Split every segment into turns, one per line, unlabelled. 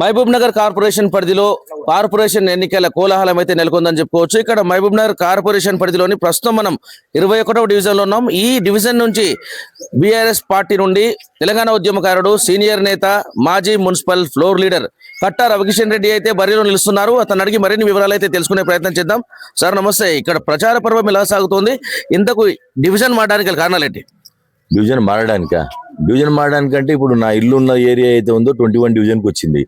Mahabub Nagar corporation పరిధిలో corporation ఎన్నికల కోలాహలం అయితే నెలకొందని చెప్పుకోవచ్చు. ఇక్కడ మహబూబ్ నగర్ కార్పొరేషన్ పరిధిలోని ప్రస్తుతం మనం ఇరవై ఒకటవ డివిజన్లో ఉన్నాం. ఈ డివిజన్ నుంచి బీఆర్ఎస్ పార్టీ నుండి తెలంగాణ ఉద్యమకారుడు సీనియర్ నేత మాజీ municipal floor leader Katta Ravikishan Reddy అయితే బరిలో నిలుస్తున్నారు. అతను అడిగి మరిన్ని వివరాలు అయితే తెలుసుకునే ప్రయత్నం చేద్దాం. సార్ నమస్తే. ఇక్కడ ప్రచార పర్వం ఎలా సాగుతోంది? ఇంతకు డివిజన్ మారడానికి కారణాలు ఏంటి?
డివిజన్ మారడానికా? డివిజన్ మారడానికంటే ఇప్పుడు నా ఇల్లు ఉన్న ఏరియా అయితే ఉందో ట్వంటీ వన్ డివిజన్కి వచ్చింది.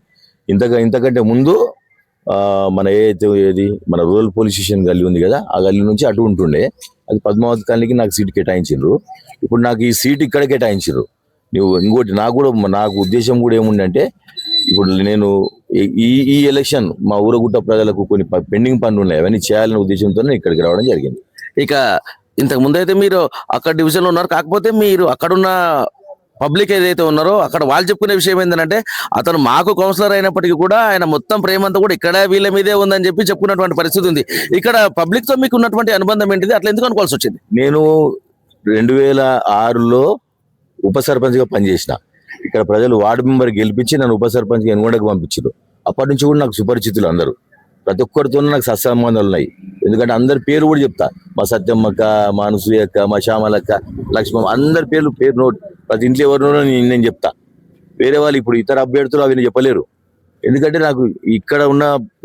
ఇంతక ఇంతకంటే ముందు మన ఏదైతే ఏది? మన రూరల్ పోలీస్ స్టేషన్ గల్లీ ఉంది కదా ఆ గల్లీ నుంచి అటు ఉంటుండే. అది పద్మావతి కాలనీకి నాకు సీట్ కేటాయించిండ్రు. ఇప్పుడు నాకు ఈ సీట్ ఇక్కడ కేటాయించారు నువ్వు ఇంకోటి నాకు కూడా నాకు ఉద్దేశం కూడా ఏముందంటే ఇప్పుడు నేను ఈ- ఈ ఎలక్షన్ మా ఊరగుట్ట ప్రజలకు కొన్ని పెండింగ్ పనులు ఉన్నాయి. అవన్నీ చేయాలనే ఉద్దేశంతో నేను ఇక్కడికి రావడం జరిగింది.
ఇక ఇంతకు ముందు అయితే మీరు అక్కడ డివిజన్లో ఉన్నారు. కాకపోతే మీరు అక్కడున్న పబ్లిక్ ఏదైతే ఉన్నారో అక్కడ వాళ్ళు చెప్పుకునే విషయం ఏంటంటే అతను మాకు కౌన్సిలర్ అయినప్పటికీ కూడా ఆయన మొత్తం ప్రేమ అంతా కూడా ఇక్కడ వీళ్ళ మీదే ఉందని చెప్పి చెప్పుకున్నటువంటి పరిస్థితి ఉంది. ఇక్కడ పబ్లిక్తో మీకు ఉన్నటువంటి అనుబంధం ఏంటిది? అట్లా ఎందుకు అనుకోవాల్సి వచ్చింది?
నేను రెండు వేల ఆరులో ఉప సర్పంచ్గా పనిచేసిన. ఇక్కడ ప్రజలు వార్డు మెంబర్ గెలిపించి నన్ను ఉప సర్పంచ్గా ఎనుగొండకు పంపించారు అప్పటి నుంచి కూడా నాకు సుపరిచితులు అందరూ. ప్రతి ఒక్కరితోనూ నాకు సత్సంబంధాలు ఉన్నాయి. ఎందుకంటే అందరి పేరు కూడా చెప్తా. మా సత్యమ్మక్క మా అనసూయక్క మా శ్యామలక్క లక్ష్మమ్మ అందరి పేర్లు పేరు నోట్ ప్రతి ఇంట్లో ఎవరినో నేను నేను చెప్తా. వేరే వాళ్ళు ఇప్పుడు ఇతర అభ్యర్థులు అవి చెప్పలేరు. ఎందుకంటే నాకు ఇక్కడ ఉన్న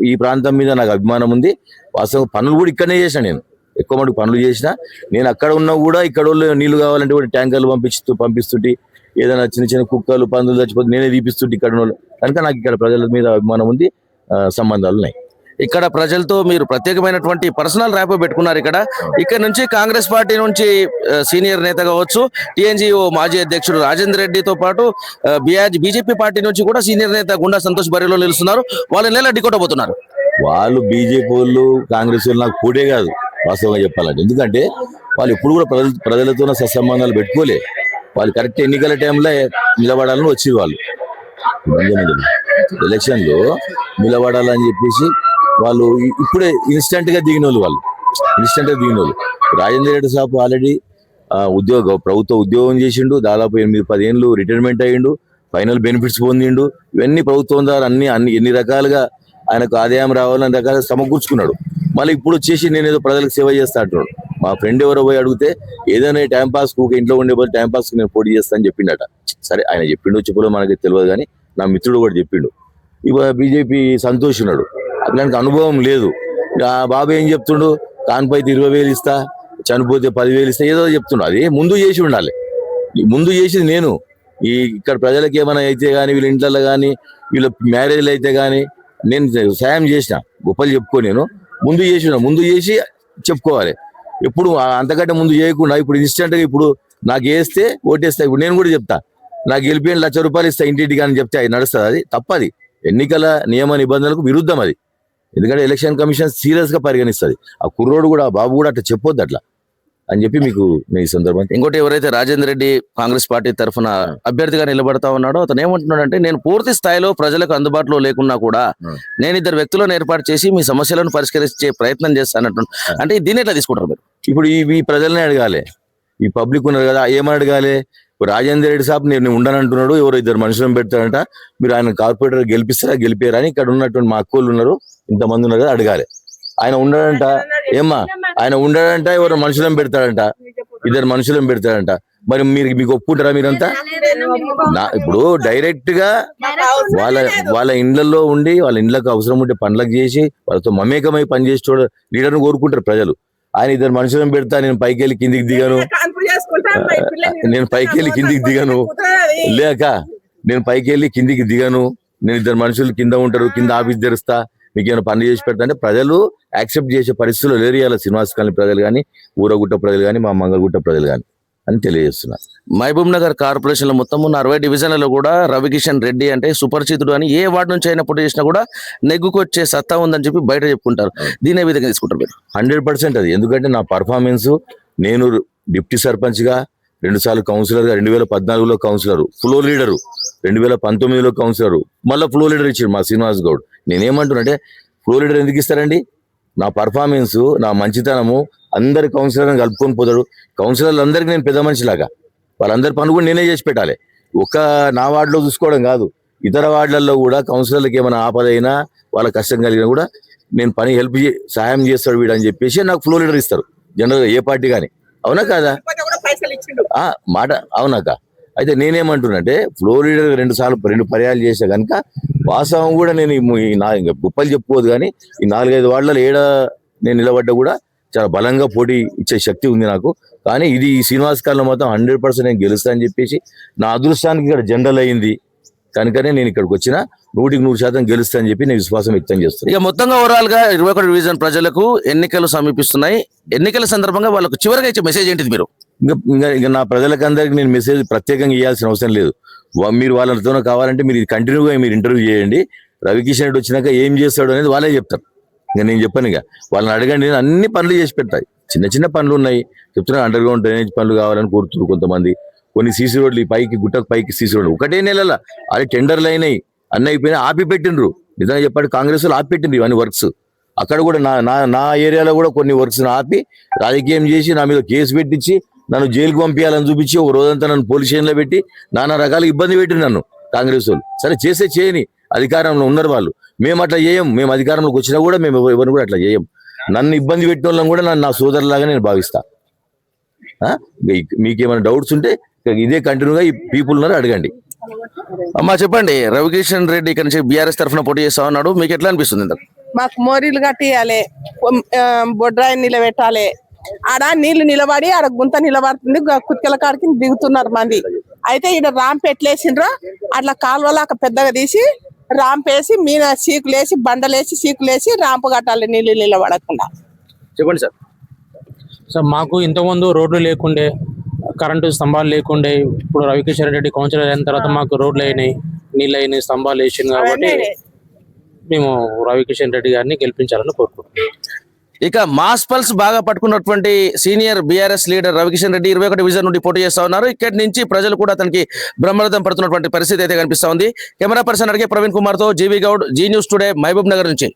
ఈ ప్రాంతం మీద నాకు అభిమానం ఉంది. వాస్తవం పనులు కూడా ఇక్కడనే చేసిన నేను. ఎక్కువ మటుకు పనులు చేసిన నేను అక్కడ ఉన్నా కూడా ఇక్కడ వాళ్ళు నీళ్ళు కావాలంటే కూడా ట్యాంకర్లు పంపిస్తూ పంపిస్తుంటే. ఏదైనా చిన్న చిన్న కుక్కలు పందులు చచ్చిపోతే నేనే తీపిస్తుంటే ఇక్కడ వాళ్ళు. కనుక నాకు ఇక్కడ ప్రజల మీద అభిమానం ఉంది సంబంధాలు ఉన్నాయి.
ఇక్కడ ప్రజలతో మీరు ప్రత్యేకమైనటువంటి పర్సనల్ ర్యాప్ పెట్టుకున్నారు ఇక్కడ. ఇక్కడ నుంచి కాంగ్రెస్ పార్టీ నుంచి సీనియర్ నేత కావచ్చు టీఎన్జీఓ మాజీ అధ్యక్షుడు రాజేంద్ర రెడ్డితో పాటు బిఆర్ బీజేపీ పార్టీ నుంచి కూడా సీనియర్ నేత గుండా సంతోష్ బరిలో నిలుస్తున్నారు. వాళ్ళని ఎలా ఢీకొట్టబోతున్నారు
వాళ్ళు బీజేపీ వాళ్ళు కాంగ్రెస్ వాళ్ళు నాకు కూడే కాదు వాస్తవంగా చెప్పాలంటే. ఎందుకంటే వాళ్ళు ఇప్పుడు కూడా ప్రజల ప్రజలతో సత్సంబంధాలు పెట్టుకోలే. వాళ్ళు కరెక్ట్ ఎన్నికల టైంలో నిలబడాలని వచ్చి వాళ్ళు. ఎలక్షన్లో నిలబడాలని చెప్పేసి వాళ్ళు ఇప్పుడే ఇన్స్టెంట్గా దిగిన వాళ్ళు. వాళ్ళు ఇన్స్టెంట్గా దిగిన వాళ్ళు రాజేంద్ర రెడ్డి సాబ్ ఆల్రెడీ ఉద్యోగ ప్రభుత్వ ఉద్యోగం చేసిండు దాదాపు ఎనిమిది పదిహేనులు రిటైర్మెంట్ అయ్యిండు ఫైనల్ బెనిఫిట్స్ పొందిండు. ఇవన్నీ ప్రభుత్వం ద్వారా అన్ని అన్ని ఎన్ని రకాలుగా ఆయనకు ఆదాయం రావాలని రకాలుగా సమకూర్చుకున్నాడు. మళ్ళీ ఇప్పుడు వచ్చేసి నేను ఏదో ప్రజలకు సేవ చేస్తా అంటున్నాడు. మా ఫ్రెండ్ ఎవరో పోయి అడిగితే ఏదైనా టైంపాస్ ఇంట్లో ఉండే పోతే టైం పాస్ నేను పోటీ చేస్తా అని చెప్పిండట. సరే ఆయన చెప్పిండు చెప్పలో మనకి తెలియదు కానీ నా మిత్రుడు కూడా చెప్పిండు. ఇవ బీజేపీ సంతోష్ ఉన్నాడు అట్లాంటి అనుభవం లేదు. బాబు ఏం చెప్తుండు? కాన్పైతే ఇరవై వేలు ఇస్తా చనిపోతే పదివేలు ఇస్తా ఏదో చెప్తుండు. అది ముందు చేసి ఉండాలి. ముందు చేసింది నేను. ఈ ఇక్కడ ప్రజలకి ఏమైనా అయితే కానీ వీళ్ళ ఇంట్లో కానీ వీళ్ళ మ్యారేజ్లు అయితే కానీ నేను సాయం చేసిన. గొప్పలు చెప్పుకో నేను. ముందు చేసిన ముందు చేసి చెప్పుకోవాలి. ఎప్పుడు ఆ- అంతకంటే ముందు చేయకుండా ఇప్పుడు ఇన్స్టెంట్గా ఇప్పుడు నాకు వేస్తే ఓటేస్తా. ఇప్పుడు నేను కూడా చెప్తా. నాకు గెలిపిన లక్ష రూపాయలు ఇస్తా ఇంటింటికి అని చెప్తే అది నడుస్తుంది. అది తప్పది. ఎన్నికల నియమ నిబంధనలకు విరుద్ధం అది. ఎందుకంటే ఎలక్షన్ కమిషన్ సీరియస్గా పరిగణిస్తుంది. ఆ కుర్రోడు కూడా బాబు కూడా అట్లా చెప్పొద్దు అట్లా అని చెప్పి మీకు నేను ఈ సందర్భంగా
ఇంకోటి ఎవరైతే రాజేందర్ రెడ్డి కాంగ్రెస్ పార్టీ తరఫున అభ్యర్థిగా నిలబడతా ఉన్నాడో అతను ఏమంటున్నాడంటే నేను పూర్తి స్థాయిలో ప్రజలకు అందుబాటులో లేకున్నా కూడా. నేను ఇద్దరు వ్యక్తులను ఏర్పాటు చేసి మీ సమస్యలను పరిష్కరించే ప్రయత్నం చేస్తానంటు అంటే దీన్ని ఎట్లా తీసుకుంటారు మీరు?
ఇప్పుడు ఈ ప్రజల్ని అడగాలి. ఈ పబ్లిక్ ఉన్నారు కదా ఏమని అడగాలి? రాజేందర్ రెడ్డి సాబ్ నేను ఉండనంటున్నాడు ఎవరో ఇద్దరు మనుషులను పెడతాడంట. మీరు ఆయన కార్పొరేటర్ గెలిపిస్తారా గెలిపారా అని ఇక్కడ ఉన్నటువంటి మా అక్కోళ్ళు ఉన్నారు. ఇంతమంది ఉన్నారు కదా అడగాలి. ఆయన ఉండడంట. ఏమ్మా ఆయన ఉండడంట ఎవరు మనుషులను పెడతాడంట. ఇద్దరు మనుషులను పెడతాడంట. మరి మీరు మీకు ఒప్పుకుంటారా మీరంతా? నా ఇప్పుడు డైరెక్ట్గా వాళ్ళ వాళ్ళ ఇండ్లలో ఉండి వాళ్ళ ఇండ్లకు అవసరం ఉంటే పనులకు చేసి వాళ్ళతో మమేకమై పనిచేసి చూడ లీడర్ని కోరుకుంటారు ప్రజలు. ఆయన ఇద్దరు మనుషులను పెడతా నేను పైకి వెళ్ళి కిందికి దిగాను. నేను పైకి వెళ్ళి కిందికి దిగాను. లేక నేను పైకి వెళ్ళి కిందికి దిగాను. నేను ఇద్దరు మనుషులు కింద ఉంటారు కింద ఆఫీస్ తెరుస్తా మీకు ఏమైనా పని చేసి పెడతా అంటే ప్రజలు యాక్సెప్ట్ చేసే పరిస్థితులు లేరు ఇవాళ శ్రీనివాస్ కాలనీ ప్రజలు కానీ ఊరగుట్ట ప్రజలు కానీ మా మంగళగుట్ట ప్రజలు కానీ అని తెలియజేస్తున్నా.
మహబూబ్ నగర్ కార్పొరేషన్లో మొత్తం ఉన్న అరవై డివిజన్లలో కూడా రవికిషన్ రెడ్డి అంటే సుపరిచితుడు అని ఏ వార్డు నుంచి అయినా పోటీ చేసినా కూడా నెగ్గుకొచ్చే సత్తా ఉందని చెప్పి బయట చెప్పుకుంటారు. దీని ఏ విధంగా తీసుకుంటారు మీరు?
హండ్రెడ్ పర్సెంట్ అది. ఎందుకంటే నా పర్ఫార్మెన్స్ నేను డిప్యూటీ సర్పంచ్గా రెండుసార్లు కౌన్సిలర్గా రెండు వేల పద్నాలుగులో కౌన్సిలర్. ఫ్లోర్ లీడరు రెండు వేల పంతొమ్మిదిలో కౌన్సిలర్. మళ్ళీ ఫ్లోర్ లీడర్ ఇచ్చాడు మా శ్రీనివాస్ గౌడ్. నేనేమంటున్నాంటే ఫ్లోర్ లీడర్ ఎందుకు ఇస్తారండి? నా పర్ఫార్మెన్స్ నా మంచితనము అందరి కౌన్సిలర్ని కలుపుకొని పోతాడు కౌన్సిలర్లు అందరికీ నేను పెద్ద మనిషిలాగా. వాళ్ళందరి పని కూడా నేనే చేసి పెట్టాలి. ఒక నా వార్డులో చూసుకోవడం కాదు. ఇతర వార్డులలో కూడా కౌన్సిలర్లకు ఏమైనా ఆపదైనా వాళ్ళ కష్టం కలిగినా కూడా నేను పని హెల్ప్ చే సహాయం చేస్తాడు వీడని చెప్పేసి నాకు ఫ్లో లీడర్ ఇస్తారు. జనరల్గా ఏ పార్టీ కానీ. అవునా కాదా? మాట అవునాక. అయితే నేనేమంటున్నంటే ఫ్లో లీడర్ రెండు సార్లు రెండు పర్యాలు చేసా కనుక వాస్తవం కూడా నేను నా ఇంకా గొప్పలు చెప్పుకోదు కానీ ఈ నాలుగైదు వార్డులలో ఏడ నేను నిలబడ్డా కూడా చాలా బలంగా పోటీ ఇచ్చే శక్తి ఉంది నాకు. కానీ ఇది ఈ శ్రీనివాస్ కాలంలో మొత్తం హండ్రెడ్ పర్సెంట్ నేను గెలుస్తా అని చెప్పేసి నా అదృష్టానికి ఇక్కడ జనరల్ అయింది. కనుకనే నేను ఇక్కడికి వచ్చిన. నూటికి నూరు శాతం గెలుస్తా అని చెప్పి నేను విశ్వాసం వ్యక్తం చేస్తున్నాను
ఇక మొత్తంగా ఓవరాల్గా ఇరవై ఒకటి డివిజన్ ప్రజలకు ఎన్నికలు సమీపిస్తున్నాయి. ఎన్నికల సందర్భంగా వాళ్ళకు చివరిగా ఇచ్చే మెసేజ్ ఏంటిది మీరు?
ఇంకా ఇంకా ఇంకా నా ప్రజలకు అందరికి నేను మెసేజ్ ప్రత్యేకంగా ఇవ్వాల్సిన అవసరం లేదు. మీరు వాళ్ళతో కావాలంటే మీరు కంటిన్యూగా మీరు ఇంటర్వ్యూ చేయండి. రవికిషన్ రెడ్డి వచ్చినాక ఏం చేస్తాడు అనేది వాళ్ళే చెప్తారు. ఇంకా నేను చెప్పాను ఇక. వాళ్ళని అడగండి నేను అన్ని పనులు చేసి పెడతాయి. చిన్న చిన్న పనులు ఉన్నాయి. చెప్తున్నా అండర్ గ్రౌండ్ డ్రైనేజ్ పనులు కావాలని కోరుతున్నారు కొంతమంది. కొన్ని సీసీ రోడ్లు ఈ పైకి గుట్టకు పైకి సీసీ రోడ్లు. ఒకటే నెలల అది టెండర్లు అయినాయి. అన్న అయిపోయినా ఆపి నిజంగా చెప్పండి కాంగ్రెస్ వాళ్ళు ఆపి ఇవన్నీ వర్క్స్. అక్కడ కూడా నా నా నా ఏరియాలో కూడా కొన్ని వర్క్స్ ఆపి రాజకీయం చేసి నా మీద కేసు పెట్టించి నన్ను జైలుకు పంపించాలని చూపించి ఒక రోజంతా నన్ను పోలీస్ స్టేషన్లో పెట్టి నానా రకాల ఇబ్బంది పెట్టి నన్ను కాంగ్రెస్ వాళ్ళు. సరే చేసే చేయని అధికారంలో ఉన్నారు వాళ్ళు. మేము అట్లా చేయం మేము అధికారంలోకి వచ్చినా కూడా మేము ఎవరిని కూడా అట్లా చేయం. నన్ను ఇబ్బంది పెట్టిన వాళ్ళని కూడా నన్ను నా సోదరులాగా నేను భావిస్తా. మీకేమైనా డౌట్స్ ఉంటే ఇదే కంటిన్యూగా ఈ పీపుల్ ఉన్నారు అడగండి.
అమ్మా చెప్పండి. రవికిషన్ రెడ్డి ఇక్కడ నుంచి బీఆర్ఎస్ తరఫున పోటీ చేస్తా ఉన్నాడు. మీకు ఎట్లా అనిపిస్తుంది ఇంతకు?
మాకు మోరీలు కట్టియాలి. బొడ్రాయి నిలబెట్టాలి. ఆడ నీళ్ళు నిలబడి ఆడ గుంత నిలబడుతుంది. కుత్కెల కాడికి దిగుతున్నారు మంది. అయితే ఈడ రాంప్ ఎట్లేసిండ్రో అట్లా కాలువలాక పెద్దగా తీసి రాంప్ వేసి మీద సీకులేసి బండలేసి సీకులేసి రాంపు కట్టాలి నీళ్ళు నిలబడకుండా.
చెప్పండి సార్.
సో మాకు ఇంతకుముందు రోడ్లు లేకుండే కరెంటు స్తంభాలు లేకుండే ఇప్పుడు రవికిషన్ రెడ్డి కౌన్సిలర్ అయిన తర్వాత మాకు రోడ్లు అయినాయి నీళ్ళు అయినాయి స్తంభాలు వేసింది కాబట్టి మేము రవికిషన్ రెడ్డి గారిని గెలిపించాలని కోరుకుంటున్నాం.
ఇక మాస్ పల్స్ బాగా పట్టుకున్నటువంటి senior BRS leader Ravikishan Reddy ఇరవై ఒకటి డివిజన్ నుండి పోటీ చేస్తా ఉన్నారు. ఇక్కడి నుంచి ప్రజలు కూడా అతనికి బ్రహ్మరథం పడుతున్నటువంటి పరిస్థితి అయితే కనిపిస్తా ఉంది. కెమెరా పర్సన్ అడిగే ప్రవీణ్ కుమార్తో GV Goud Zee news today Mahabubnagar నుంచి.